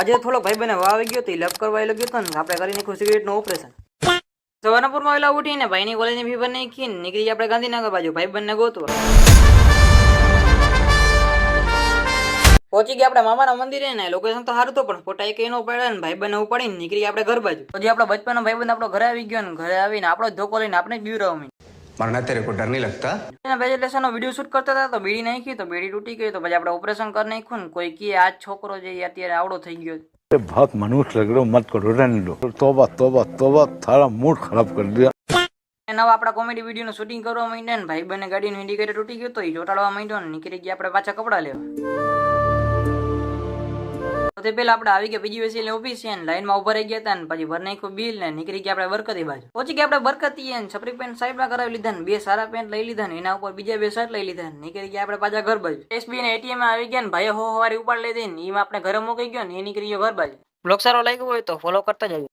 આજે થોડો ભાઈ બને આવી ગયો તો લપ કરવા લાગ્યો ગયો હતો ને આપણે કરી નાખ્યું સિગરેટનું ઓપરેશન સવારનાપુરમાં વેલા ઉઠીને ભાઈની કોલેજની ફી ભરી નાખી નીકળી આપણે ગાંધીનગર બાજુ. ભાઈ બંને ગોતવા. પહોંચી ગયા આપણે મામાના મંદિરે ને લોકેશન તો સારું તો પણ ફોટા એક એનો પડ્યા ને ભાઈ બંને ઉપાડીને નીકળી આપણે ઘર બાજુ. પછી આપણો બચપનનો ભાઈ બંધ આપણો ઘરે આવી ગયો ને, ઘરે આવીને આપણો ધોકો લઈને આપણે જ બીવરાવ મરના તેરે કો ડર નહીં લગતા એના વેજિટેશનનો વિડિયો શૂટ કરતા હતા તો બેડી નાખી તો બીડી તૂટી ગઈ તો પછી આપણે ઓપરેશન કરી નાખ્યું કોઈ કીએ આ છોકરો જે અત્યારે આવડો થઈ ગયો ભાત મનુષ્ય લગડો મત કરો રન લો તોબા તોબા તોબા તારા મૂડ ખરાબ કરી દીધા નવા આપણા કોમેડી વીડિયો વિડીયોનું શૂટિંગ કરવા માંડ્યા ને ભાઈ બંને ગાડીનું ઇન્ડિકેટર તૂટી ગયો તો એ જોટાડવા માંડ્યો ને નીકળી ગયા આપણે પાછા કપડા લેવા. તો તે પેલા આપણે આવી ગયા, બીજી વેસી ઓફિસ છે ને લાઈનમાં ઊભા રહી ગયા હતા ને, પછી ભર બિલ ને, નીકળી ગયા આપણે બરકતી બાજુ. પહોંચી ગયા આપણે બરકતી ને છપરી પેન્ટમાં કરાવી લીધા ને, બે સારા પેન્ટ લઈ લીધા ને, એના ઉપર બીજા બે શર્ટ લઈ લીધા ને, નીકળી ગયા આપણે પાછા ઘર બાજુ. એસબી ને એટીએમ આવી ગયા ને ભાઈ હો હવારી ઉપાડ લઈ દે ને એમાં આપણે ઘરે મૂકી ગયો ને એ નીકળી ગયો ઘર બાજુ. બ્લોગ સારો લાગ્યો હોય તો ફોલો કરતા જજો.